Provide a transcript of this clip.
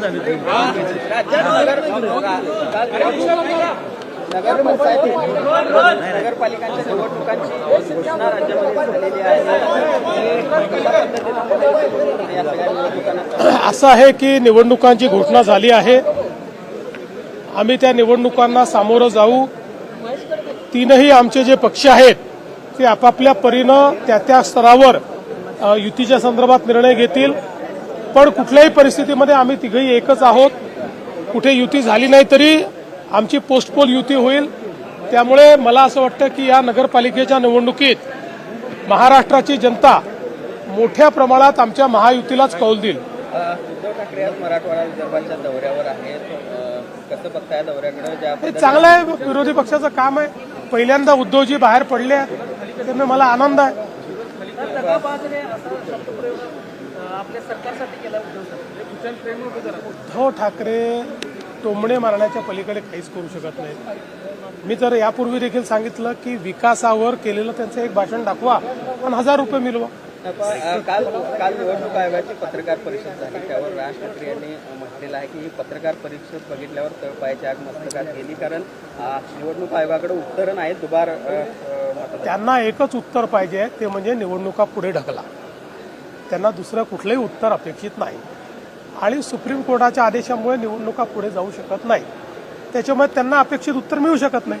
झाले पंचायती नगरपालिकांच्या निवडणुकांची घोषणा राज्यामध्ये झालेली आहे असं आहे की निवडणुकांची घोषणा झाली आहे. आम्ही त्या निवडणुकांना सामोरं जाऊ. तीनही आमचे जे पक्ष आहेत ते आपापल्या परीनं त्या त्या स्तरावर युतीच्या संदर्भात निर्णय घेतील. पण कुठल्याही परिस्थितीमध्ये आम्ही तिघही एकच आहोत. कुठे युती झाली नाही तरी आमची पोस्टपोल युती होईल. त्यामुळे मला असं वाटतं की या नगरपालिकेच्या निवडणुकीत महाराष्ट्राची जनता मोठ्या प्रमाणात आमच्या महायुतीलाच कौल देईल. अ, उद्धव ठाकरे आज मराठवाडा विदर्भाच्या दौऱ्यावर आहेत. अ, कसं बघताय या दौऱ्याकडे? ज्या हे चांगलं आहे विरोधी पक्षाचं काम आहे. पहिल्यांदा उद्धवजी बाहेर पडले आहेत. त्यामुळे मला आनंद आहे. उद्धव ठाकरे टोमणे मारण्याच्या पलीकडे काहीच करू शकत नाहीत मी तर यापूर्वी देखील सांगितलं की विकासावर केलेलं त्यांचं एक भाषण दाखवा आणि हजार रुपये मिळवा. काल काल निवडणूक आयोगाची पत्रकार परिषद झाली. त्यावर राज ठाकरे यांनी म्हटलेलं आहे की ही पत्रकार परिषद बघितल्यावर तळपायाची आग मस्तकात गेली. कारण निवडणूक आयोगाकडे उत्तरं नाहीत. दुबार त्यांना एकच उत्तर पाहिजे ते म्हणजे निवडणुका पुढे ढकला. त्यांना दुसरं कुठलंही उत्तर अपेक्षित नाही. आणि सुप्रीम कोर्टाच्या आदेशामुळे निवडणुका पुढे जाऊ शकत नाही त्याच्यामुळे त्यांना अपेक्षित उत्तर मिळू शकत नाही.